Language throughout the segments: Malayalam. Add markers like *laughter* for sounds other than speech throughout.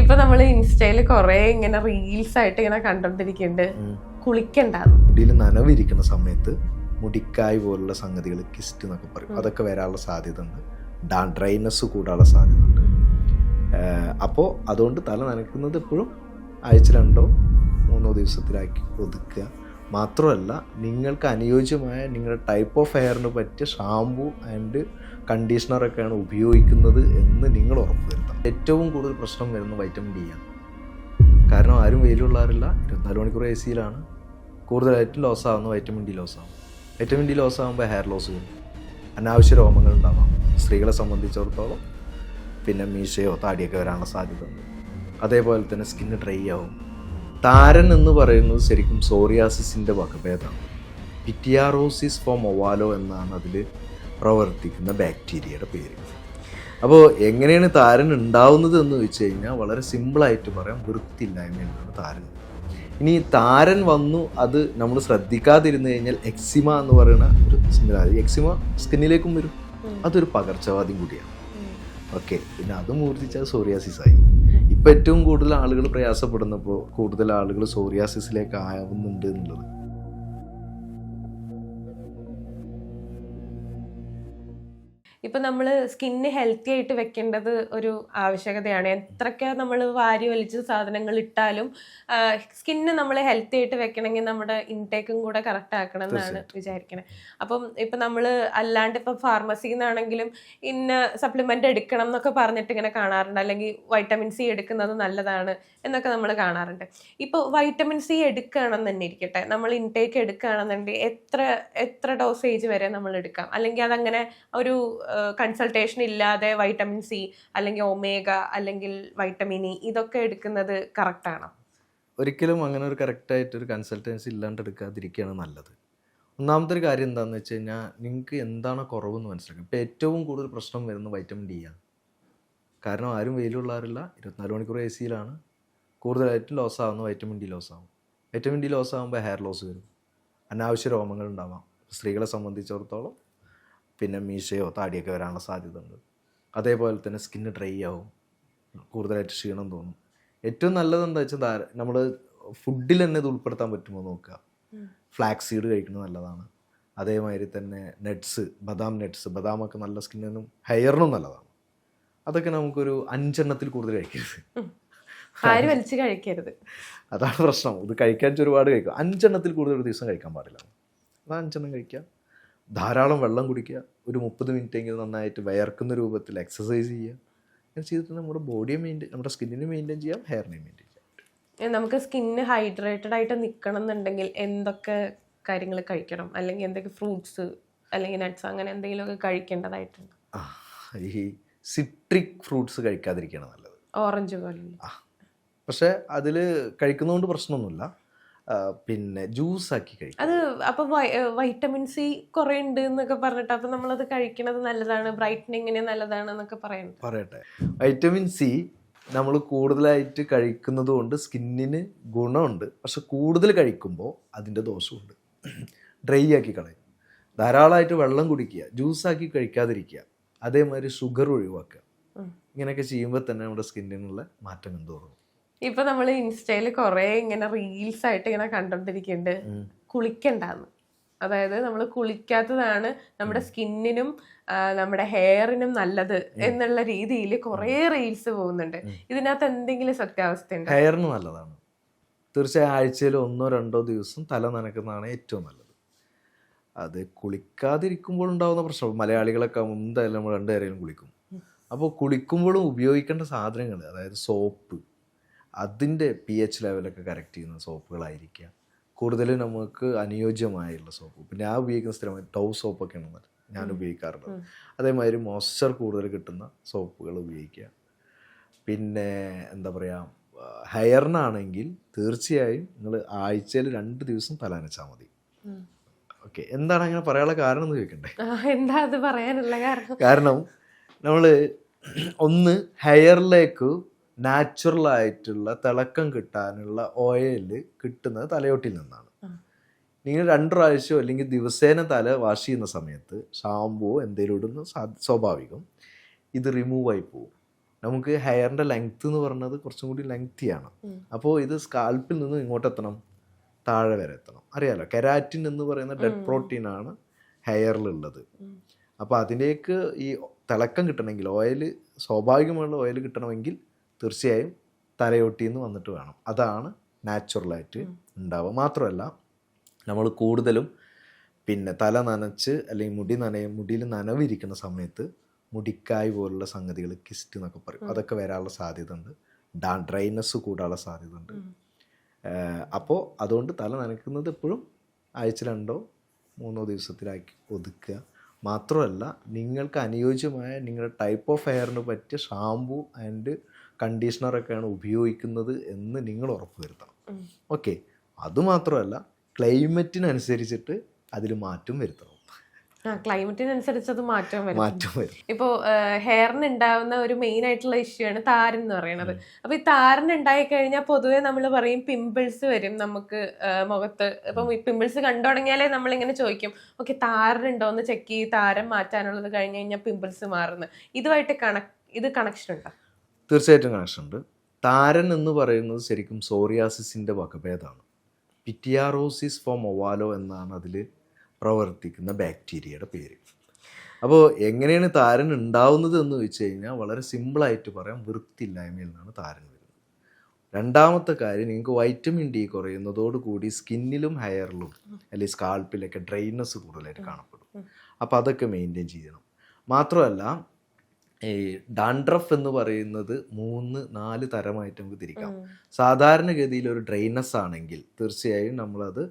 ഇപ്പൊ നമ്മൾ ഇൻസ്റ്റയിൽ കൊറേ ഇങ്ങനെ റീൽസ് ആയിട്ട് ഇങ്ങനെ കണ്ടോണ്ടിരിക്കുന്നുണ്ട് കുളിക്കണ്ട മുടിയിൽ നനവിരിക്കുന്ന സമയത്ത് മുടിക്കായ് പോലുള്ള സംഗതികൾ കിസ്റ്റ് എന്നൊക്കെ പറയും. അതൊക്കെ വരാനുള്ള സാധ്യത ഉണ്ട് ഡാ ഡ്രൈനസ് കൂടാനുള്ള സാധ്യത ഉണ്ട് അപ്പോൾ അതുകൊണ്ട് തല നനയ്ക്കുന്നത് എപ്പോഴും ആഴ്ച രണ്ടോ മൂന്നോ ദിവസത്തിലാക്കി ഒതുക്കുക. മാത്രമല്ല നിങ്ങൾക്ക് അനുയോജ്യമായ നിങ്ങളുടെ ടൈപ്പ് ഓഫ് ഹെയറിന് പറ്റിയ ഷാമ്പു ആൻഡ് കണ്ടീഷണറൊക്കെയാണ് ഉപയോഗിക്കുന്നത് എന്ന് നിങ്ങൾ ഉറപ്പുവരുത്തണം ഏറ്റവും കൂടുതൽ പ്രശ്നം വരുന്ന വൈറ്റമിൻ ഡി ആണ്. കാരണം ആരും വെയിലുള്ളാറില്ല ഇരുപത്തിനാല് മണിക്കൂർ എ സിയിലാണ് കൂടുതലായിട്ടും ലോസ് ആവുന്നത് വൈറ്റമിൻ ഡി ലോസ് ആവും വൈറ്റമിൻ ഡി ലോസ് ആകുമ്പോൾ ഹെയർ ലോസ് വരും. അനാവശ്യ രോമങ്ങൾ ഉണ്ടാവാം. സ്ത്രീകളെ സംബന്ധിച്ചിടത്തോളം പിന്നെ മീശയോ താടിയൊക്കെ വരാനുള്ള സാധ്യത ഉണ്ട് അതേപോലെ തന്നെ സ്കിന്ന് ഡ്രൈ ആവും. താരൻ എന്ന് പറയുന്നത് ശരിക്കും സോറിയാസിസിന്റെ വകഭേദമാണ്. പിറ്റിയാറോസിസ് ഫോം ഒവാലോ എന്നാണ് അതിൽ പ്രവർത്തിക്കുന്ന ബാക്ടീരിയയുടെ പേര്. അപ്പോൾ എങ്ങനെയാണ് താരൻ ഉണ്ടാവുന്നത് എന്ന് വെച്ച് കഴിഞ്ഞാൽ വളരെ സിമ്പിളായിട്ട് പറയാം വൃത്തിയില്ലായ്മയാണ് താരൻ. ഇനി താരൻ വന്നു അത് നമ്മൾ ശ്രദ്ധിക്കാതിരുന്നു കഴിഞ്ഞാൽ എക്സിമ എന്ന് പറയുന്ന ഒരു സംവിധാനം എക്സിമ സ്കിന്നിലേക്കും വരും. അതൊരു പകർച്ചവാദിയും കൂടിയാണ്. ഓക്കെ പിന്നെ അത് മൂർത്തിച്ചാൽ സോറിയാസിസ് ആയി. ഇപ്പം ഏറ്റവും കൂടുതൽ ആളുകൾ പ്രയാസപ്പെടുന്നപ്പോൾ കൂടുതൽ ആളുകൾ സോറിയാസിസിലേക്ക് ആവുന്നുണ്ട് എന്നുള്ളത് ഇപ്പൊ നമ്മൾ സ്കിന്ന് ഹെൽത്തി ആയിട്ട് വെക്കേണ്ടത് ഒരു ആവശ്യകതയാണ്. എത്രയൊക്കെ നമ്മൾ വാരി വലിച്ച് സാധനങ്ങൾ ഇട്ടാലും സ്കിന്ന് നമ്മൾ ഹെൽത്തി ആയിട്ട് വെക്കണമെങ്കിൽ നമ്മുടെ ഇൻടേക്കും കൂടെ കറക്റ്റ് ആക്കണം എന്നാണ് വിചാരിക്കുന്നത് അപ്പം ഇപ്പം നമ്മൾ അല്ലാണ്ട് ഇപ്പം ഫാർമസിയിൽ നിന്നാണെങ്കിലും ഇന്ന സപ്ലിമെന്റ് എടുക്കണം എന്നൊക്കെ പറഞ്ഞിട്ട് ഇങ്ങനെ കാണാറുണ്ട്. അല്ലെങ്കിൽ വൈറ്റമിൻ സി എടുക്കുന്നത് നല്ലതാണ് എന്നൊക്കെ നമ്മൾ കാണാറുണ്ട്. ഇപ്പോൾ വൈറ്റമിൻ സി എടുക്കുകയാണെന്ന് തന്നെ ഇരിക്കട്ടെ. നമ്മൾ ഇൻടേക്ക് എടുക്കുകയാണെന്നുണ്ടെങ്കിൽ എത്ര എത്ര ഡോസേജ് വരെ നമ്മൾ എടുക്കാം? അല്ലെങ്കിൽ അതങ്ങനെ ഒരു കൺസൾട്ടേഷൻ ഇല്ലാതെ വൈറ്റമിൻ സി അല്ലെങ്കിൽ ഒമേഗ അല്ലെങ്കിൽ വൈറ്റമിൻ ഇ ഇതൊക്കെ എടുക്കുന്നത് കറക്റ്റാണോ ഒരിക്കലും അങ്ങനെ ഒരു കറക്റ്റായിട്ട് ഒരു കൺസൾട്ടൻസി ഇല്ലാണ്ട് എടുക്കാതിരിക്കുകയാണ് നല്ലത്. ഒന്നാമത്തെ ഒരു കാര്യം എന്താണെന്ന് വെച്ച് കഴിഞ്ഞാൽ നിങ്ങൾക്ക് എന്താണ് കുറവെന്ന് മനസ്സിലാക്കുക ഇപ്പോൾ ഏറ്റവും കൂടുതൽ പ്രശ്നം വരുന്നത് വൈറ്റമിൻ ഡി ആണ് കാരണം ആരും വെയിലുള്ളവരില്ല ഇരുപത്തിനാല് മണിക്കൂർ എ സിയിലാണ് കൂടുതലായിട്ടും ലോസ് ആവുന്നത് വൈറ്റമിൻ ഡി ലോസ് ആവും. വൈറ്റമിൻ ഡി ലോസ് ആകുമ്പോൾ ഹെയർ ലോസ് വരും. അനാവശ്യ രോമങ്ങൾ ഉണ്ടാവാം. സ്ത്രീകളെ സംബന്ധിച്ചിടത്തോളം പിന്നെ മീശയോ താടിയൊക്കെ വരാനുള്ള സാധ്യത ഉണ്ട് അതേപോലെ തന്നെ സ്കിന്ന് ഡ്രൈ ആവും. കൂടുതലായിട്ട് ക്ഷീണം തോന്നും. ഏറ്റവും നല്ലത് എന്താ വെച്ചാൽ നമ്മൾ ഫുഡിൽ തന്നെ ഇത് ഉൾപ്പെടുത്താൻ പറ്റുമോ നോക്കുക. ഫ്ലാക്സ് സീഡ് കഴിക്കുന്നത് നല്ലതാണ്. അതേമാതിരി തന്നെ നട്ട്സ് ബദാം നട്ട്സ് ബദാമൊക്കെ നല്ല സ്കിന്നിനും ഹെയറിനും നല്ലതാണ്. അതൊക്കെ നമുക്കൊരു അഞ്ചെണ്ണത്തിൽ കൂടുതൽ കഴിക്കരുത്. വലിച്ച് കഴിക്കരുത്. അതാണ് പ്രശ്നം. ഇത് കഴിക്കാൻ ഒരുപാട് കഴിക്കും. അഞ്ചെണ്ണത്തിൽ കൂടുതൽ ഒരു ദിവസം കഴിക്കാൻ പാടില്ല. അത് അഞ്ചെണ്ണം കഴിക്കുക. ധാരാളം വെള്ളം കുടിക്കുക ഒരു മുപ്പത് മിനിറ്റ് എങ്കിലും നന്നായിട്ട് വയർക്കുന്ന രൂപത്തിൽ എക്സസൈസ് ചെയ്യുക അങ്ങനെ ചെയ്തിട്ട് നമ്മുടെ ബോഡിയെ മെയിന്റെയിൻ നമ്മുടെ സ്കിന്നിനെ മെയിന്റെയിൻ ചെയ്യാം ഹെയറിനെ മെയിന്റെയിൻ ചെയ്യാം. നമുക്ക് സ്കിന്ന് ഹൈഡ്രേറ്റഡ് ആയിട്ട് നിൽക്കണം എന്നുണ്ടെങ്കിൽ എന്തൊക്കെ കാര്യങ്ങൾ കഴിക്കണം? അല്ലെങ്കിൽ എന്തൊക്കെ ഫ്രൂട്ട്സ് അല്ലെങ്കിൽ നട്ട്സ് അങ്ങനെ എന്തെങ്കിലുമൊക്കെ കഴിക്കേണ്ടതായിട്ടുണ്ട്. ഈ സിട്രിക് ഫ്രൂട്ട്സ് കഴിക്കാതിരിക്കണം നല്ലത്. ഓറഞ്ച് പോലെ പക്ഷേ അതിൽ കഴിക്കുന്നതുകൊണ്ട് പ്രശ്നമൊന്നുമില്ല. ആ, ജ്യൂസ് ആക്കി കഴിക്കും. അത് അപ്പൊ വൈറ്റമിൻ സി കുറെ ഉണ്ട് എന്നൊക്കെ പറഞ്ഞിട്ട് അപ്പൊ നമ്മളത് കഴിക്കണത് നല്ലതാണ് ബ്രൈറ്റനിങ്ങിന് നല്ലതാണ് എന്നൊക്കെ പറയുന്നുണ്ട് പറയട്ടെ. വൈറ്റമിൻ സി നമ്മൾ കൂടുതലായിട്ട് കഴിക്കുന്നത് കൊണ്ട് സ്കിന്നിന് ഗുണമുണ്ട്. പക്ഷെ കൂടുതൽ കഴിക്കുമ്പോൾ അതിന്റെ ദോഷമുണ്ട്. ഡ്രൈ ആക്കി കളയും. ധാരാളമായിട്ട് വെള്ളം കുടിക്കുക ജ്യൂസ് ആക്കി കഴിക്കാതിരിക്കുക അതേമാതിരി ഷുഗർ ഒഴിവാക്കുക. ഇങ്ങനെയൊക്കെ ചെയ്യുമ്പോൾ തന്നെ നമ്മുടെ സ്കിന്നിനുള്ള മാറ്റം തോന്നും ഇപ്പൊ നമ്മൾ ഇൻസ്റ്റയിൽ കുറെ ഇങ്ങനെ റീൽസ് ആയിട്ട് ഇങ്ങനെ കണ്ടോണ്ടിരിക്കുന്നുണ്ട് കുളിക്കണ്ടാന്ന്. അതായത് നമ്മൾ കുളിക്കാത്തതാണ് നമ്മുടെ സ്കിന്നിനും നമ്മുടെ ഹെയറിനും നല്ലത് എന്നുള്ള രീതിയിൽ കുറെ റീൽസ് പോകുന്നുണ്ട്. ഇതിനകത്ത് എന്തെങ്കിലും സത്യാവസ്ഥ ഉണ്ട് ഹെയറിന് നല്ലതാണ്. തീർച്ചയായും ആഴ്ചയിൽ ഒന്നോ രണ്ടോ ദിവസം തല നനക്കുന്നതാണ് ഏറ്റവും നല്ലത്. അത് കുളിക്കാതിരിക്കുമ്പോൾ ഉണ്ടാകുന്ന പ്രശ്നം. മലയാളികളൊക്കെ എന്തായാലും നമ്മൾ രണ്ടുപേരെയും കുളിക്കും. അപ്പോൾ കുളിക്കുമ്പോഴും ഉപയോഗിക്കേണ്ട സാധനങ്ങൾ അതായത് സോപ്പ് അതിന്റെ പി എച്ച് ലെവലൊക്കെ കറക്റ്റ് ചെയ്യുന്ന സോപ്പുകളായിരിക്കാം കൂടുതൽ നമുക്ക് അനുയോജ്യമായുള്ള സോപ്പ്. പിന്നെ ഞാൻ ഉപയോഗിക്കുന്ന സ്ഥിരമായി ടൗ സോപ്പൊക്കെയാണ് ഞാൻ ഉപയോഗിക്കാറുള്ളത്. അതേമാതിരി മോയ്സ്ചർ കൂടുതൽ കിട്ടുന്ന സോപ്പുകൾ ഉപയോഗിക്കുക. പിന്നെ എന്താ പറയുക ഹെയറിനാണെങ്കിൽ തീർച്ചയായും നിങ്ങൾ ആഴ്ചയിൽ രണ്ട് ദിവസം തലാനച്ചാൽ മതി. ഓക്കെ എന്താണ് അങ്ങനെ പറയാനുള്ള കാരണം എന്ന് ചോദിക്കണ്ടേ? എന്താ അത് പറയാനുള്ള കാരണം? കാരണം നമ്മൾ ഒന്ന് ഹെയറിലേക്ക് നാച്ചുറൽ ആയിട്ടുള്ള തിളക്കം കിട്ടാനുള്ള ഓയിൽ കിട്ടുന്നത് തലയോട്ടിൽ നിന്നാണ്. നിങ്ങൾ രണ്ട് പ്രാവശ്യമോ അല്ലെങ്കിൽ ദിവസേന തല വാഷ് ചെയ്യുന്ന സമയത്ത് ഷാമ്പുവോ എന്തെങ്കിലും ഇടുന്ന സ്വാഭാവികം ഇത് റിമൂവ് ആയി പോകും നമുക്ക് ഹെയറിന്റെ ലെങ്ത് എന്ന് പറഞ്ഞത് കുറച്ചും കൂടി ലെങ്തിയാണ് അപ്പോൾ ഇത് സ്കാൽപ്പിൽ നിന്ന് ഇങ്ങോട്ട് എത്തണം താഴെ വരെ എത്തണം. അറിയാലോ കെരാറ്റിൻ എന്ന് പറയുന്ന ഡെഡ് പ്രോട്ടീൻ ആണ് ഹെയറിലുള്ളത് അപ്പോൾ അതിലേക്ക് ഈ തിളക്കം കിട്ടണമെങ്കിൽ ഓയിൽ സ്വാഭാവികമുള്ള ഓയിൽ കിട്ടണമെങ്കിൽ തീർച്ചയായും തലയോട്ടി നിന്ന് വന്നിട്ട് വേണം. അതാണ് നാച്ചുറലായിട്ട് ഉണ്ടാവുക. മാത്രമല്ല നമ്മൾ കൂടുതലും പിന്നെ തല നനച്ച് അല്ലെങ്കിൽ മുടി നനയ മുടിയിൽ നനവിരിക്കുന്ന സമയത്ത് മുടിക്കായ് പോലുള്ള സംഗതികൾ കിസ്റ്റ് എന്നൊക്കെ പറയും. അതൊക്കെ വരാനുള്ള സാധ്യത ഉണ്ട് ഡാ ഡ്രൈനസ് കൂടാനുള്ള സാധ്യത ഉണ്ട് അപ്പോൾ അതുകൊണ്ട് തല നനയ്ക്കുന്നത് എപ്പോഴും ആഴ്ച രണ്ടോ മൂന്നോ ദിവസത്തിലാക്കി ഒതുക്കുക. മാത്രമല്ല നിങ്ങൾക്ക് അനുയോജ്യമായ നിങ്ങളുടെ ടൈപ്പ് ഓഫ് ഹെയറിന് പറ്റിയ ഷാമ്പു ആൻഡ് കണ്ടീഷണറൊക്കെയാണ് ഉപയോഗിക്കുന്നത് എന്ന് നിങ്ങൾ ഉറപ്പ് വരുത്തണം. ഓക്കെ. അതുമാത്രമല്ല ക്ലൈമറ്റിനനുസരിച്ചിട്ട് അതിൽ മാറ്റം വരുത്തണം. ക്ലൈമറ്റിനനുസരിച്ച് അത് മാറ്റം വരും. മാറ്റം വരും. ഇപ്പോൾ ഹെയറിന് ഉണ്ടാവുന്ന ഒരു മെയിൻ ആയിട്ടുള്ള ഇഷ്യൂ ആണ് താരൻ എന്ന് പറയുന്നത്. അപ്പൊ ഈ താരൻ ഉണ്ടായി കഴിഞ്ഞാൽ പൊതുവെ നമ്മൾ പറയും പിമ്പിൾസ് വരും നമുക്ക് മുഖത്ത്. ഇപ്പം പിമ്പിൾസ് കണ്ടു തുടങ്ങിയാലേ നമ്മൾ ഇങ്ങനെ ചോദിക്കും ഓക്കെ താരൻ ഉണ്ടോ എന്ന് ചെക്ക് ചെയ്ത് താരം മാറ്റാനുള്ളത് കഴിഞ്ഞ് കഴിഞ്ഞാൽ പിമ്പിൾസ് മാറുന്നു. ഇതുമായിട്ട് കണക് ഇത് കണക്ഷൻ ഉണ്ടോ? തീർച്ചയായിട്ടും കണക്ഷൻ ഉണ്ട് താരൻ എന്ന് പറയുന്നത് ശരിക്കും സോറിയാസിസിന്റെ വകഭേദമാണ്. പിറ്റിയാറോസിസ് ഫോം ഒവാലോ എന്നാണ് അതിൽ പ്രവർത്തിക്കുന്ന ബാക്ടീരിയയുടെ പേര്. അപ്പോൾ എങ്ങനെയാണ് താരൻ ഉണ്ടാവുന്നത് എന്ന് വെച്ച് കഴിഞ്ഞാൽ വളരെ സിമ്പിളായിട്ട് പറയാം വൃത്തിയില്ലായ്മയിൽ നിന്നാണ് താരൻ വരുന്നത്. രണ്ടാമത്തെ കാര്യം നിങ്ങൾക്ക് വൈറ്റമിൻ ഡി കുറയുന്നതോടുകൂടി സ്കിന്നിലും ഹെയറിലും അല്ലെങ്കിൽ സ്കാൾപ്പിലൊക്കെ ഡ്രൈനസ് കൂടുതലായിട്ട് കാണപ്പെടും. അപ്പോൾ അതൊക്കെ മെയിന്റെയിൻ ചെയ്യണം. മാത്രമല്ല ഈ ഡാൻഡ്രഫ് എന്ന് പറയുന്നത് മൂന്ന് നാല് തരമായിട്ട് നമുക്ക് തിരിക്കാം. സാധാരണഗതിയിൽ ഒരു ഡ്രെയിനസ് ആണെങ്കിൽ തീർച്ചയായും നമ്മളത്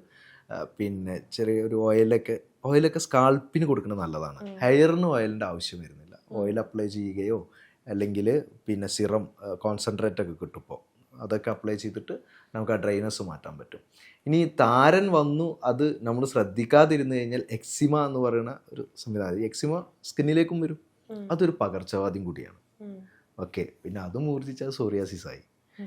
പിന്നെ ചെറിയൊരു ഓയിലൊക്കെ ഓയിലൊക്കെ സ്കാൾപ്പിന് കൊടുക്കുന്നത് നല്ലതാണ്. ഹെയറിന് ഓയിലിന്റെ ആവശ്യം വരുന്നില്ല. ഓയിൽ അപ്ലൈ ചെയ്യുകയോ അല്ലെങ്കിൽ പിന്നെ സിറം കോൺസെൻട്രേറ്റ് ഒക്കെ കിട്ടുമ്പോൾ അതൊക്കെ അപ്ലൈ ചെയ്തിട്ട് നമുക്ക് ആ ഡ്രൈനസ് മാറ്റാൻ പറ്റും. ഇനി താരൻ വന്നു അത് നമ്മൾ ശ്രദ്ധിക്കാതിരുന്നു കഴിഞ്ഞാൽ എക്സിമ എന്ന് പറയുന്ന ഒരു സംവിധാനം എക്സിമ സ്കിന്നിലേക്കും വരും. അതൊരു പകർച്ചവാദ്യം കൂടിയാണ്. ഓക്കെ. പിന്നെ അതും മൂർത്തിച്ചാൽ സോറിയാസിസ് ആയി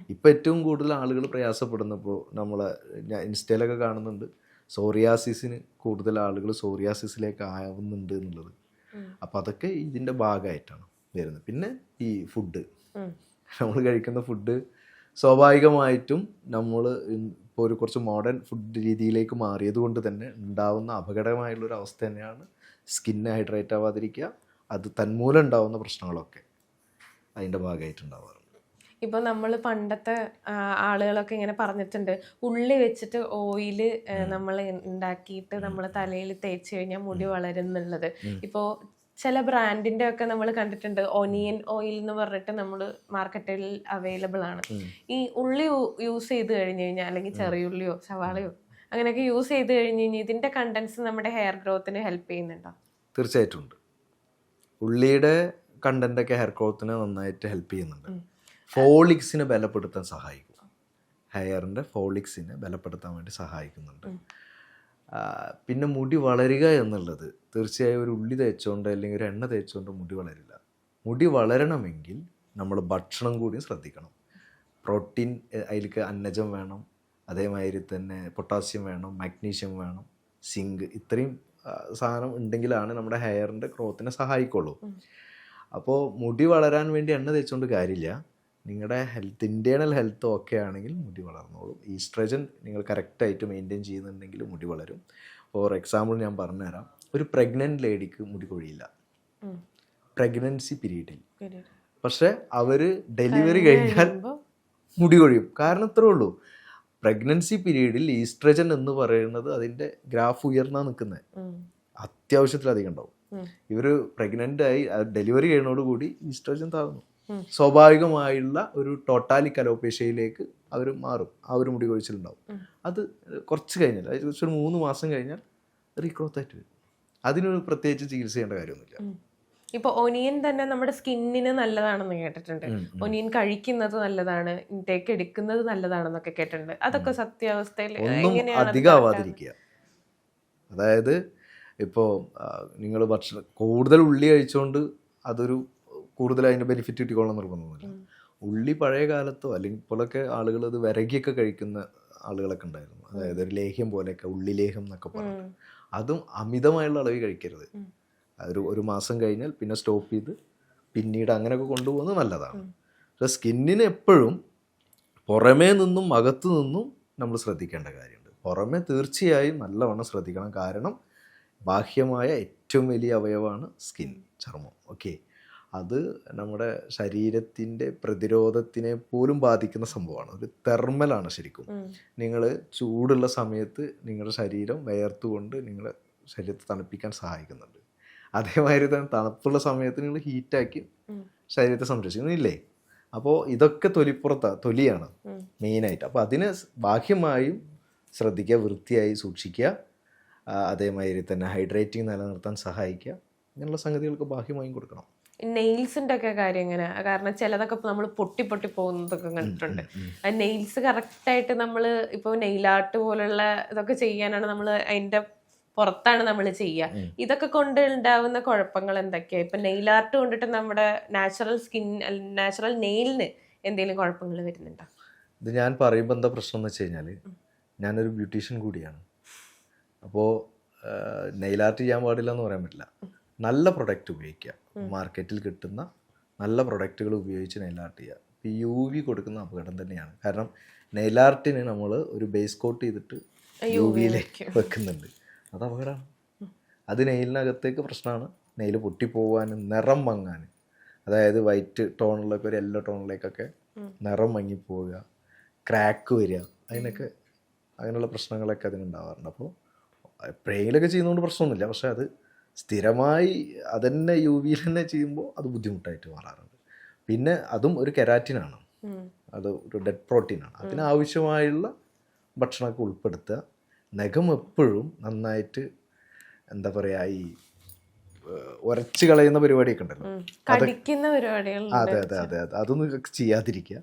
ഇപ്പം ഏറ്റവും കൂടുതൽ ആളുകൾ പ്രയാസപ്പെടുന്നപ്പോൾ നമ്മൾ ഞാൻ ഇൻസ്റ്റയിലൊക്കെ കാണുന്നുണ്ട്. സോറിയാസിസിന് കൂടുതൽ ആളുകൾ സോറിയാസിസിലേക്ക് ആവുന്നുണ്ട് എന്നുള്ളത്. അപ്പം അതൊക്കെ ഇതിന്റെ ഭാഗമായിട്ടാണ് വരുന്നത്. പിന്നെ ഈ ഫുഡ്. നമ്മൾ കഴിക്കുന്ന ഫുഡ് സ്വാഭാവികമായിട്ടും നമ്മൾ ഇപ്പോൾ ഒരു കുറച്ച് മോഡേൺ ഫുഡ് രീതിയിലേക്ക് മാറിയത് കൊണ്ട് തന്നെ ഉണ്ടാവുന്ന അപകടമായുള്ളൊരു അവസ്ഥ തന്നെയാണ് സ്കിന്ന് ഹൈഡ്രേറ്റ് ആവാതിരിക്കുക അത് തന്മൂലം ഉണ്ടാവുന്ന പ്രശ്നങ്ങളൊക്കെ അതിന്റെ ഭാഗമായിട്ടുണ്ടാവാറുണ്ട്. ഇപ്പൊ നമ്മൾ പണ്ടത്തെ ആളുകളൊക്കെ ഇങ്ങനെ പറഞ്ഞിട്ടുണ്ട്. ഉള്ളി വെച്ചിട്ട് ഓയിൽ നമ്മൾ ഉണ്ടാക്കിയിട്ട് നമ്മൾ തലയിൽ തേച്ച് കഴിഞ്ഞാൽ മുടി വളരും എന്നുള്ളത് ഇപ്പോ ചില ബ്രാൻഡിന്റെ ഒക്കെ നമ്മൾ കണ്ടിട്ടുണ്ട്. ഒനിയൻ ഓയിൽ എന്ന് പറഞ്ഞിട്ട് നമ്മൾ മാർക്കറ്റിൽ അവൈലബിൾ ആണ്. ഈ ഉള്ളി യൂസ് ചെയ്ത് കഴിഞ്ഞു കഴിഞ്ഞാൽ അല്ലെങ്കിൽ ചെറിയുള്ളിയോ സവാളയോ അങ്ങനെയൊക്കെ യൂസ് ചെയ്ത് കഴിഞ്ഞു കഴിഞ്ഞാൽ ഇതിന്റെ കണ്ടൻസ് നമ്മുടെ ഹെയർ ഗ്രോത്തിന് ഹെൽപ്പ് ചെയ്യുന്നുണ്ടോ? തീർച്ചയായിട്ടും ഉണ്ട്. ഉള്ളിയുടെ കണ്ടന്റൊക്കെ ഹെയർ ഗ്രോത്തിനെ നന്നായിട്ട് ഹെൽപ്പ് ചെയ്യുന്നുണ്ട്. ഫോളിക്സിനെ ബലപ്പെടുത്താൻ സഹായിക്കും. ഹെയറിന്റെ ഫോളിക്സിനെ ബലപ്പെടുത്താൻ വേണ്ടി സഹായിക്കുന്നുണ്ട്. പിന്നെ മുടി വളരുക എന്നുള്ളത് തീർച്ചയായും ഒരു ഉള്ളി തേച്ചുകൊണ്ട് അല്ലെങ്കിൽ ഒരു എണ്ണ തേച്ചുകൊണ്ട് മുടി വളരില്ല. മുടി വളരണമെങ്കിൽ നമ്മൾ ഭക്ഷണം കൂടി ശ്രദ്ധിക്കണം. പ്രോട്ടീൻ അതിലേക്ക് അന്നജം വേണം. അതേമാതിരി തന്നെ പൊട്ടാസ്യം വേണം മാഗ്നീഷ്യം വേണം സിങ്ക് ഇത്രയും സാധനം ഉണ്ടെങ്കിലാണ് നമ്മുടെ ഹെയറിന്റെ ഗ്രോത്തിനെ സഹായിക്കുള്ളൂ. അപ്പോൾ മുടി വളരാൻ വേണ്ടി എണ്ണ തേച്ചുകൊണ്ട് കാര്യമില്ല. നിങ്ങളുടെ ഹെൽത്ത് ഇന്റേണൽ ഹെൽത്ത് ഓക്കെ ആണെങ്കിൽ മുടി വളർന്നോളും. ഈസ്ട്രജൻ നിങ്ങൾ കറക്റ്റായിട്ട് മെയിന്റെയിൻ ചെയ്യുന്നുണ്ടെങ്കിൽ മുടി വളരും. ഫോർ എക്സാമ്പിൾ ഞാൻ പറഞ്ഞുതരാം. ഒരു പ്രഗ്നന്റ് ലേഡിക്ക് മുടി കൊഴിയില്ല. പ്രഗ്നൻസി പീരീഡിൽ. പക്ഷെ അവർ ഡെലിവറി കഴിഞ്ഞാൽ മുടി കൊഴിയും. കാരണം ഇത്രേ ഉള്ളൂ. പ്രഗ്നൻസി പീരീഡിൽ ഈസ്ട്രജൻ എന്ന് പറയുന്നത് അതിന്റെ ഗ്രാഫ് ഉയർന്നാ നിൽക്കുന്നത് അത്യാവശ്യത്തിൽ അത്യാവശ്യത്തിലധികം ഉണ്ടാവും. ഇവർ ഇവർ പ്രഗ്നന്റ് ആയി ഡെലിവറി ചെയ്യുന്നതോടുകൂടി ഈസ്ട്രജൻ താഴ്ന്നു സ്വാഭാവികമായുള്ള ഒരു ടോട്ടാലി അലോപേഷ്യയിലേക്ക് അവർ മാറും. ആ ഒരു മുടി കൊഴിച്ചിലുണ്ടാവും. അത് കുറച്ച് കഴിഞ്ഞാൽ അതായത് കുറച്ച് ഒരു മൂന്ന് മാസം കഴിഞ്ഞാൽ റീക്രോത്ത് ആയിട്ട് വരും. അതിനൊരു പ്രത്യേകിച്ച് ചികിത്സ ചെയ്യേണ്ട കാര്യമൊന്നുമില്ല. ഇപ്പൊ ഒനിയൻ തന്നെ നമ്മുടെ സ്കിന്നിന് നല്ലതാണെന്ന് കേട്ടിട്ടുണ്ട്. ഒനിയൻ കഴിക്കുന്നത് നല്ലതാണ് ഇൻടേക്ക് എടുക്കുന്നത് നല്ലതാണെന്നൊക്കെ കേട്ടിട്ടുണ്ട്. അതൊക്കെ സത്യാവസ്ഥയിൽ അധികമാവാതിരിക്കുക അതായത് ഇപ്പോൾ നിങ്ങൾ ഭക്ഷണം കൂടുതൽ ഉള്ളി കഴിച്ചുകൊണ്ട് അതൊരു കൂടുതൽ അതിന്റെ ബെനിഫിറ്റ് കിട്ടിക്കോളാം നിർബന്ധമൊന്നുമില്ല. ഉള്ളി പഴയ കാലത്തോ അല്ലെങ്കിൽ ഇപ്പോഴൊക്കെ ആളുകൾ അത് വിരകിയൊക്കെ കഴിക്കുന്ന ആളുകളൊക്കെ ഉണ്ടായിരുന്നു. അതായത് ഒരു ലേഹ്യം പോലെയൊക്കെ ഉള്ളി ലേഹ്യം എന്നൊക്കെ പറഞ്ഞു അതും അമിതമായുള്ള അളവിൽ കഴിക്കരുത്. ഒരു ഒരു മാസം കഴിഞ്ഞാൽ പിന്നെ സ്റ്റോപ്പ് ചെയ്ത് പിന്നീട് അങ്ങനെയൊക്കെ കൊണ്ടുപോകുന്നത് നല്ലതാണ്. പക്ഷെ സ്കിന്നിന് എപ്പോഴും പുറമേ നിന്നും അകത്തു നിന്നും നമ്മൾ ശ്രദ്ധിക്കേണ്ട കാര്യമുണ്ട്. പുറമേ തീർച്ചയായും നല്ലവണ്ണം ശ്രദ്ധിക്കണം. കാരണം ബാഹ്യമായ ഏറ്റവും വലിയ അവയവമാണ് സ്കിൻ ചർമ്മം. ഓക്കെ? അത് നമ്മുടെ ശരീരത്തിന്റെ പ്രതിരോധത്തിനെ പോലും ബാധിക്കുന്ന സംഭവമാണ്. ഒരു തെർമലാണ് ശരിക്കും. നിങ്ങൾ ചൂടുള്ള സമയത്ത് നിങ്ങളുടെ ശരീരം വിയർത്തുകൊണ്ട് നിങ്ങളുടെ ശരീരത്തെ തണുപ്പിക്കാൻ സഹായിക്കുന്നുണ്ട്. അതേമാതിരി തന്നെ തണുപ്പുള്ള സമയത്ത് നിങ്ങൾ ഹീറ്റാക്കി ശരീരത്തെ സംരക്ഷിക്കുന്നില്ലേ? അപ്പോൾ ഇതൊക്കെ തൊലിപ്പുറത്താണ് തൊലിയാണ്. മെയിനായിട്ട്. അപ്പോൾ അതിന് ബാഹ്യമായും ശ്രദ്ധിക്കുക വൃത്തിയായി സൂക്ഷിക്കുക അതേമാതിരി തന്നെ ഹൈഡ്രേറ്റിംഗ് നിലനിർത്താൻ സഹായിക്കുക ഇങ്ങനെയുള്ള സംഗതികൾക്ക് ബാഹ്യമായും കൊടുക്കണം. നെയിൽസിന്റെ ഒക്കെ കാര്യം ഇങ്ങനെ കാരണം ചിലതൊക്കെ നമ്മൾ പൊട്ടി പൊട്ടി പോകുന്നതൊക്കെ കണ്ടിട്ടുണ്ട് നെയിൽസ് കറക്റ്റായിട്ട് നമ്മൾ ഇപ്പോൾ നെയിലാർട്ട് പോലുള്ള ഇതൊക്കെ ചെയ്യാനാണ് നമ്മൾ അതിന്റെ പുറത്താണ് നമ്മൾ ചെയ്യുക. ഇതൊക്കെ കൊണ്ട് ഉണ്ടാവുന്ന കുഴപ്പങ്ങൾ എന്തൊക്കെയാ? ഇപ്പൊ നെയിൽ ആർട്ട് കൊണ്ടിട്ട് നമ്മുടെ നാച്ചുറൽ സ്കിൻ നാച്ചുറൽ നെയിലിന് എന്തെങ്കിലും കുഴപ്പങ്ങൾ വരുന്നുണ്ടോ? ഇത് ഞാൻ പറയുമ്പോൾ എന്താ പ്രശ്നം എന്ന് വെച്ച് കഴിഞ്ഞാൽ ഞാനൊരു ബ്യൂട്ടീഷ്യൻ കൂടിയാണ്. അപ്പോൾ നെയിൽ ആർട്ട് ചെയ്യാൻ പാടില്ല എന്ന് പറയാൻ പറ്റില്ല. നല്ല പ്രൊഡക്റ്റ് ഉപയോഗിക്കുക. മാർക്കറ്റിൽ കിട്ടുന്ന നല്ല പ്രൊഡക്റ്റുകൾ ഉപയോഗിച്ച് നെയിൽ ആർട്ട് ചെയ്യുക. ഇപ്പോൾ യു വി കൊടുക്കുന്ന അപകടം തന്നെയാണ്. കാരണം നെയിൽ ആർട്ടിന് നമ്മൾ ഒരു ബേസ് കോട്ട് ചെയ്തിട്ട് യു വിയിലേക്ക് വെക്കുന്നുണ്ട്. അത് അപകടമാണ് അത് നെയിലിനകത്തേക്ക് പ്രശ്നമാണ്. നെയിൽ പൊട്ടിപ്പോവാനും നിറം മങ്ങാൻ അതായത് വൈറ്റ് ടോണിലൊക്കെ ഒരു യെല്ലോ ടോണിലേക്കൊക്കെ നിറം മങ്ങിപ്പോവുക ക്രാക്ക് വരിക അതിനൊക്കെ അങ്ങനെയുള്ള പ്രശ്നങ്ങളൊക്കെ അതിനുണ്ടാവാറുണ്ട്. അപ്പോൾ എപ്പോഴെങ്കിലൊക്കെ ചെയ്യുന്നതുകൊണ്ട് പ്രശ്നമൊന്നുമില്ല. പക്ഷെ അത് സ്ഥിരമായി അതന്നെ യു വിയിൽ തന്നെ ചെയ്യുമ്പോൾ അത് ബുദ്ധിമുട്ടായിട്ട് മാറാറുണ്ട്. പിന്നെ അതും ഒരു കെരാറ്റിനാണ്. അത് ഒരു ഡെഡ് പ്രോട്ടീനാണ്. അതിനാവശ്യമായുള്ള ഭക്ഷണമൊക്കെ ഉൾപ്പെടുത്തുക. നഖം എപ്പോഴും നന്നായിട്ട് എന്താ പറയുക ഈ ഉരച്ചു കളയുന്ന പരിപാടിയൊക്കെ ഉണ്ടല്ലോ. കടിക്കുന്ന പരിപാടികൾ അതെ അതെ അതെ അതെ. അതൊന്നും ചെയ്യാതിരിക്കുക.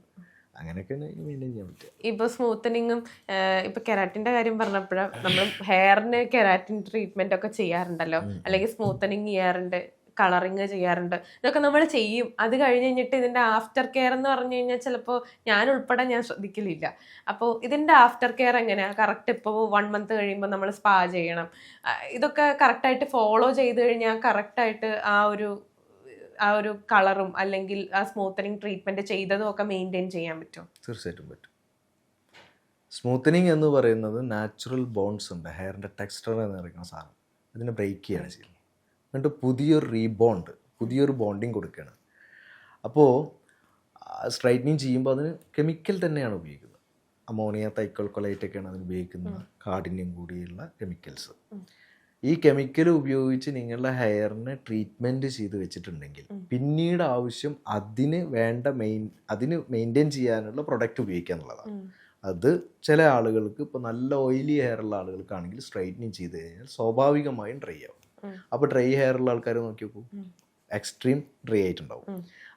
അങ്ങനെയൊക്കെ മെയിന്റെയിൻ ചെയ്യാൻ പറ്റുക. ഇപ്പൊ സ്മൂത്തനിങ്ങും ഇപ്പൊ കെരാറ്റിന്റെ കാര്യം പറഞ്ഞപ്പോഴാണ് നമ്മൾ ഹെയറിന് കെരാറ്റിൻ ട്രീറ്റ്മെന്റ് ഒക്കെ ചെയ്യാറുണ്ടല്ലോ അല്ലെങ്കിൽ സ്മൂത്തനിങ് ചെയ്യാറുണ്ട്. കളറിങ് ചെയ്യാറുണ്ട്. ഇതൊക്കെ നമ്മൾ ചെയ്യും. അത് കഴിഞ്ഞ് കഴിഞ്ഞിട്ട് ഇതിന്റെ ആഫ്റ്റർ കെയർ എന്ന് പറഞ്ഞു കഴിഞ്ഞാൽ ചിലപ്പോൾ ഞാൻ ഉൾപ്പെടെ ഞാൻ ശ്രദ്ധിക്കലില്ല. അപ്പോൾ ഇതിന്റെ ആഫ്റ്റർ കെയർ എങ്ങനെയാണ് കറക്റ്റ് ഇപ്പോൾ വൺ മന്ത് കഴിയുമ്പോൾ നമ്മൾ സ്പാ ചെയ്യണം. ഇതൊക്കെ കറക്റ്റായിട്ട് ഫോളോ ചെയ്ത് കഴിഞ്ഞാൽ കറക്റ്റായിട്ട് ആ ഒരു ആ ഒരു കളറും അല്ലെങ്കിൽ ആ സ്മൂത്തനിങ് ട്രീറ്റ്മെന്റ് ചെയ്തതും ഒക്കെ മെയിന്റെയിൻ ചെയ്യാൻ പറ്റും. തീർച്ചയായിട്ടും പറ്റും. സ്മൂത്തനിങ് എന്ന് പറയുന്നത് നാച്ചുറൽ ബോൺസ് ഉണ്ട്. ഹെയറിന്റെ ടെക്സ്ചർ എന്ന് പറയുന്ന സാധനം. അതിനെ ബ്രേക്ക് ചെയ്യാണ് ചെയ്യുന്നത്. എന്നിട്ട് പുതിയൊരു റീബോണ്ട് പുതിയൊരു ബോണ്ടിങ് കൊടുക്കുകയാണ് അപ്പോൾ സ്ട്രൈറ്റനിങ് ചെയ്യുമ്പോൾ അതിന് കെമിക്കൽ തന്നെയാണ് ഉപയോഗിക്കുന്നത്. അമോണിയ തൈക്കോൾക്കൊലൈറ്റൊക്കെയാണ് അതിന് ഉപയോഗിക്കുന്നത് കാഠിന്യം കൂടിയുള്ള കെമിക്കൽസ്. ഈ കെമിക്കൽ ഉപയോഗിച്ച് നിങ്ങളുടെ ഹെയറിനെ ട്രീറ്റ്മെന്റ് ചെയ്ത് വെച്ചിട്ടുണ്ടെങ്കിൽ പിന്നീട് ആവശ്യം അതിന് വേണ്ട മെയിൻ അതിന് മെയിന്റെയിൻ ചെയ്യാനുള്ള പ്രൊഡക്റ്റ് ഉപയോഗിക്കുക എന്നുള്ളതാണ് അത് ചില ആളുകൾക്ക് ഇപ്പോൾ നല്ല ഓയിലി ഹെയർ ഉള്ള ആളുകൾക്കാണെങ്കിൽ സ്ട്രൈറ്റനിങ് ചെയ്ത് കഴിഞ്ഞാൽ സ്വാഭാവികമായും ഡ്രൈ ആവും. അപ്പോൾ ഡ്രൈ ഹെയർ ഉള്ള ആൾക്കാർ നോക്കി നോക്കൂ എക്സ്ട്രീം ഡ്രൈ ആയിട്ടുണ്ടാവും.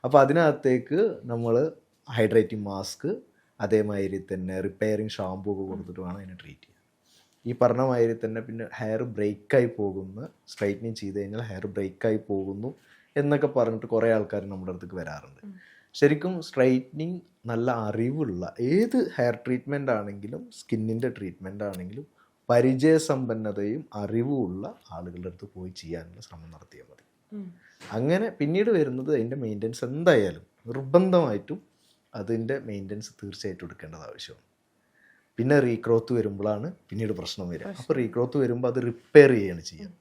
അപ്പോൾ അതിനകത്തേക്ക് നമ്മൾ ഹൈഡ്രേറ്റിംഗ് മാസ്ക് അതേമാതിരി തന്നെ റിപ്പയറിംഗ് ഷാമ്പൂ ഒക്കെ കൊടുത്തിട്ട് വേണം അതിനെ ട്രീറ്റ് ചെയ്യാൻ. ഈ പറഞ്ഞ മാതിരി തന്നെ പിന്നെ ഹെയർ ബ്രേക്കായി പോകുന്ന. സ്ട്രൈറ്റനിങ് ചെയ്ത് കഴിഞ്ഞാൽ ഹെയർ ബ്രേക്കായി പോകുന്നു എന്നൊക്കെ പറഞ്ഞിട്ട് കുറേ ആൾക്കാർ നമ്മുടെ അടുത്തേക്ക് വരാറുണ്ട്. ശരിക്കും സ്ട്രൈറ്റനിങ് നല്ല അറിവുള്ള ഏത് ഹെയർ ട്രീറ്റ്മെന്റ് ആണെങ്കിലും സ്കിന്നിന്റെ ട്രീറ്റ്മെന്റ് ആണെങ്കിലും പരിചയസമ്പന്നതയും അറിവുമുള്ള ആളുകളുടെ അടുത്ത് പോയി ചെയ്യാനുള്ള ശ്രമം നടത്തിയാൽ മതി. അങ്ങനെ പിന്നീട് വരുന്നത് അതിന്റെ മെയിന്റനൻസ് എന്തായാലും നിർബന്ധമായിട്ടും അതിന്റെ മെയിന്റനൻസ് തീർച്ചയായിട്ടും എടുക്കേണ്ടത് ആവശ്യമാണ്. പിന്നെ റീക്രോത്ത് വരുമ്പോഴാണ് പിന്നീട് പ്രശ്നം വരിക. അപ്പോൾ റീക്രോത്ത് വരുമ്പോൾ അത് റിപ്പയർ ചെയ്യുകയാണ് ചെയ്യുക.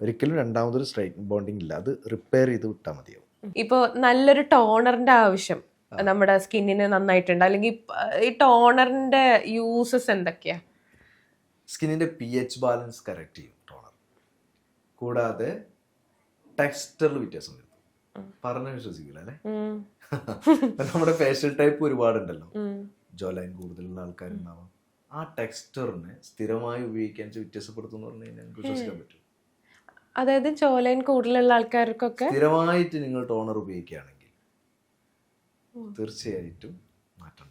ഒരിക്കലും രണ്ടാമതൊരു സ്ട്രൈറ്റ് ബോണ്ടിങ് ഇല്ല. അത് റിപ്പയർ ചെയ്ത് വിട്ടാൽ മതിയാവും. ഇപ്പോൾ നല്ലൊരു ടോണറിന്റെ ആവശ്യം നമ്മുടെ സ്കിന്നിന് നന്നായിട്ടുണ്ട്. അല്ലെങ്കിൽ ഈ ടോണറിന്റെ യൂസസ് എന്തൊക്കെയാ? സ്കിന്നിന്റെ പി എച്ച് ബാലൻസ് കറക്റ്റ് ചെയ്യും ടോണർ കൂടാതെ ടെക്സ്റ്ററിൽ വ്യത്യാസം വരുത്തും പറഞ്ഞ വിശ്വസിക്കില്ല അല്ലേ? *laughs* നമ്മുടെ ഫേഷ്യൽ ടൈപ്പ് ഒരുപാടുണ്ടല്ലോ. ജോലൈൻ കൂടുതലുള്ള ആൾക്കാരുണ്ടാവാം. ആ ടെക്സ്റ്ററിനെ സ്ഥിരമായി ഉപയോഗിക്കാൻ വ്യത്യാസപ്പെടുത്തുന്നു പറഞ്ഞു കഴിഞ്ഞാൽ എനിക്ക് വിശ്വസിക്കാൻ പറ്റും. അതായത് ജോലൈൻ കൂടുതലുള്ള ആൾക്കാർക്കൊക്കെ സ്ഥിരമായിട്ട് നിങ്ങൾ ടോണർ ഉപയോഗിക്കുകയാണെങ്കിൽ തീർച്ചയായിട്ടും മാറ്റം.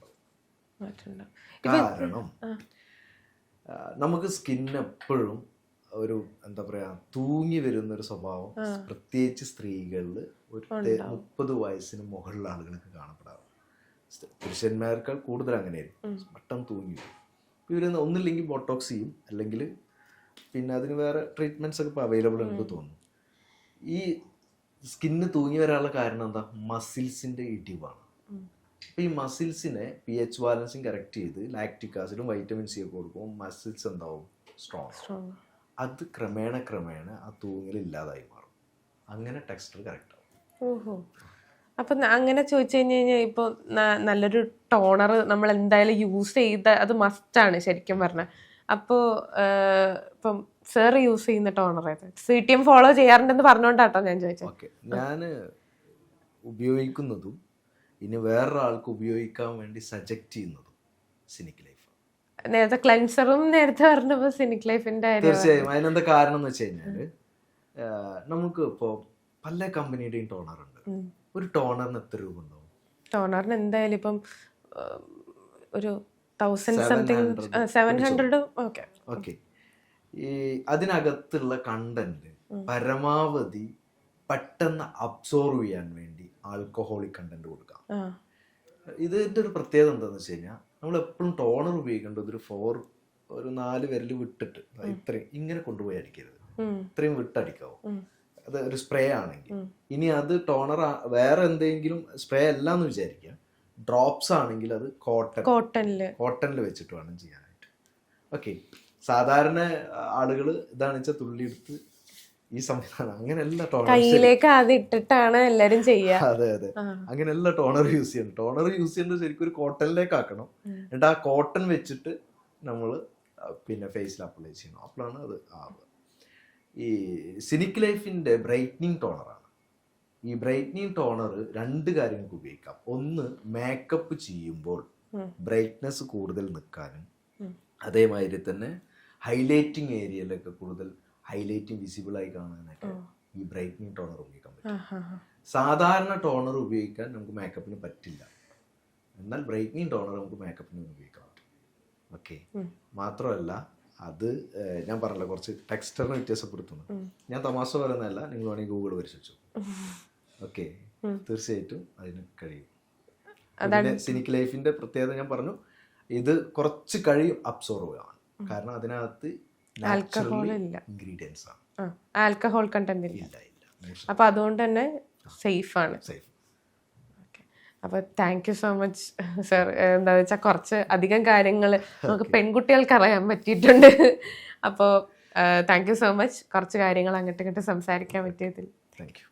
കാരണം നമുക്ക് സ്കിൻ എപ്പോഴും ഒരു എന്താ പറയാ തൂങ്ങി വരുന്ന ഒരു സ്വഭാവം പ്രത്യേകിച്ച് സ്ത്രീകളിൽ ഒരു മുപ്പത് വയസ്സിന് മുകളിലുള്ള ആളുകൾക്ക് കാണപ്പെടാറുണ്ട്. പുരുഷന്മാർക്കാൾ കൂടുതൽ അങ്ങനെയായിരിക്കും. പെട്ടെന്ന് തൂങ്ങി വരും. ഇവർ ഒന്നില്ലെങ്കിൽ ബോട്ടോക്സ് ചെയ്യും. അല്ലെങ്കിൽ പിന്നെ അതിന് വേറെ ട്രീറ്റ്മെന്റ്സ് ഒക്കെ ഇപ്പോൾ അവൈലബിൾ ഉണ്ട് തോന്നുന്നു. ഈ സ്കിന്ന് തൂങ്ങി വരാനുള്ള കാരണം എന്താ? മസിൽസിന്റെ ഇടിവാണ്. ഈ മസിൽസിനെ പി എച്ച് ബാലൻസിങ് കറക്റ്റ് ചെയ്ത് ലാക്റ്റിക് ആസിഡും വൈറ്റമിൻ സി ഒക്കെ കൊടുക്കുമ്പോൾ മസിൽസ് എന്താവും? സ്ട്രോങ്. അത് ക്രമേണ ക്രമേണ ആ തൂങ്ങൽ ഇല്ലാതായി മാറും. അങ്ങനെ ടെക്സ്റ്റർ കറക്റ്റ് ആവും. ഓഹോ. അപ്പൊ അങ്ങനെ ചോദിച്ചു കഴിഞ്ഞു കഴിഞ്ഞാൽ ഇപ്പോൾ നല്ലൊരു ടോണർ നമ്മൾ എന്തായാലും യൂസ് ചെയ്ത അത് മസ്റ്റ് ആണ് ശരിക്കും പറഞ്ഞാൽ അപ്പോ ഇപ്പം സാർ യൂസ് ചെയ്യുന്ന ടോണർ ഏത്? സി ടി എം ഫോളോ ചെയ്യാറുണ്ടെന്ന് പറഞ്ഞുകൊണ്ടാട്ടോ ഞാൻ ചോദിച്ചത് ഞാൻ ഉപയോഗിക്കുന്നതും ഇനി വേറൊരാൾക്ക് ഉപയോഗിക്കാൻ വേണ്ടി സജക്റ്റ് ചെയ്യുന്നതും സിനിക് ലൈഫ് നേരത്തെ ക്ലൻസറും നേരത്തെ പറഞ്ഞപ്പോൾ സിനിക് ലൈഫിന്റെ തീർച്ചയായും. അതിനെന്താ കാരണം എന്ന് വെച്ച് കഴിഞ്ഞാൽ നമുക്ക് ഇപ്പോൾ പല കമ്പനിയുടെയും ടോണർ ഉണ്ട്. ഒരു ടോണറിന് എത്ര രൂപ ഉണ്ടാവും? ടോണറിന് എന്തായാലും ഇപ്പം ഒരു thousand something seven hundred okay okay ഈ അതിനകത്തുള്ള കണ്ടന്റ് പരമാവധി പെട്ടെന്ന് അബ്സോർവ് ചെയ്യാൻ വേണ്ടി ആൽക്കഹോളിക് കണ്ടന്റ് കൊടുക്കാം. ഇതിന്റെ ഒരു പ്രത്യേകത എന്താണെന്ന് വെച്ച് കഴിഞ്ഞാൽ നമ്മൾ എപ്പോഴും ടോണർ ഉപയോഗിക്കേണ്ടത് ഒരു ഫോർ ഒരു നാല് വിരൽ വിട്ടിട്ട് ഇത്രയും ഇങ്ങനെ കൊണ്ടുപോയി അടിക്കരുത്. ഇത്രയും വിട്ടടിക്കാവും. അത് ഒരു സ്പ്രേ ആണെങ്കിൽ. ഇനി അത് ടോണർ വേറെ എന്തെങ്കിലും സ്പ്രേ അല്ല എന്ന് വിചാരിക്കുക. ഡ്രോപ്സ് ആണെങ്കിൽ അത് കോട്ടൺ കോട്ടണിൽ. കോട്ടണിൽ വെച്ചിട്ട് വേണം ചെയ്യാനായിട്ട്. ഓക്കെ സാധാരണ ആളുകൾ ഇതാണെന്ന് വെച്ചാൽ തുള്ളി എടുത്ത് ഈ സംവിധാനം. അങ്ങനെയല്ല ടോണർ കയ്യിലേക്ക് ഇട്ടിട്ടാണ് എല്ലാരും ചെയ്യുക അതെ അതെ. അങ്ങനെ അങ്ങനെയല്ല ടോണർ യൂസ് ചെയ്യണം. ടോണർ യൂസ് ചെയ്യുന്നത് ശരിക്കും ഒരു കോട്ടണിലേക്ക് ആക്കണം. എന്നിട്ട് ആ കോട്ടൺ വെച്ചിട്ട് നമ്മൾ പിന്നെ ഫേസിൽ അപ്ലൈ ചെയ്യണം. അപ്പോഴാണ് അത് ആവുക. ഈ സിനിക് ലൈഫിന്റെ ബ്രൈറ്റ്നിങ് ടോണറാണ് ഈ ബ്രൈറ്റ്നിങ് ടോണർ രണ്ട് കാര്യങ്ങൾക്ക് ഉപയോഗിക്കാം. ഒന്ന് മേക്കപ്പ് ചെയ്യുമ്പോൾ. ബ്രൈറ്റ്നെസ് കൂടുതൽ നിൽക്കാനും. അതേമാതിരി തന്നെ ഹൈലൈറ്റിംഗ് ഏരിയയിലൊക്കെ കൂടുതൽ ഹൈലൈറ്റിംഗ് വിസിബിൾ ആയി കാണാനൊക്കെ ഈ ബ്രൈറ്റനിങ് ടോണർ ഉപയോഗിക്കാൻ പറ്റും. സാധാരണ ടോണർ ഉപയോഗിക്കാൻ നമുക്ക് മേക്കപ്പിന് പറ്റില്ല. എന്നാൽ ബ്രൈറ്റനിങ് ടോണർ നമുക്ക് മേക്കപ്പിന് ഉപയോഗിക്കാൻ പറ്റും. ഓക്കെ മാത്രമല്ല അത് ഞാൻ പറഞ്ഞല്ലോ കുറച്ച് ടെക്സ്റ്ററിനെ വ്യത്യാസപ്പെടുത്തുന്നു. ഞാൻ തമാശ പറയുന്നതല്ല നിങ്ങൾ വേണമെങ്കിൽ ഗൂഗിൾ പരിശോധിച്ചു? ഓക്കെ. തീർച്ചയായിട്ടും അതിന് കഴിയും. പിന്നെ സിനിക് ലൈഫിന്റെ പ്രത്യേകത ഞാൻ പറഞ്ഞു ഇത് കുറച്ച് കഴിയും അബ്സോർവ് ആവാൻ കാരണം അതിനകത്ത് ആൽക്കഹോൾ ഇല്ല. ഇൻഗ്രീഡിയൻസ് ആണ്. ആൽക്കഹോൾ കണ്ടന്റ് ഇല്ല. അപ്പൊ അതുകൊണ്ട് തന്നെ സേഫ് ആണ്. സേഫ് അപ്പൊ thank you so much sir എന്താ വെച്ചാൽ കുറച്ച് അധികം കാര്യങ്ങൾ നമുക്ക് പെൺകുട്ടികൾക്ക് അറിയാൻ പറ്റിയിട്ടുണ്ട്. അപ്പോൾ താങ്ക് യു സോ മച്ച് കുറച്ച് കാര്യങ്ങൾ അങ്ങോട്ട് ഇങ്ങോട്ട് സംസാരിക്കാൻ പറ്റിയതിൽ. Thank you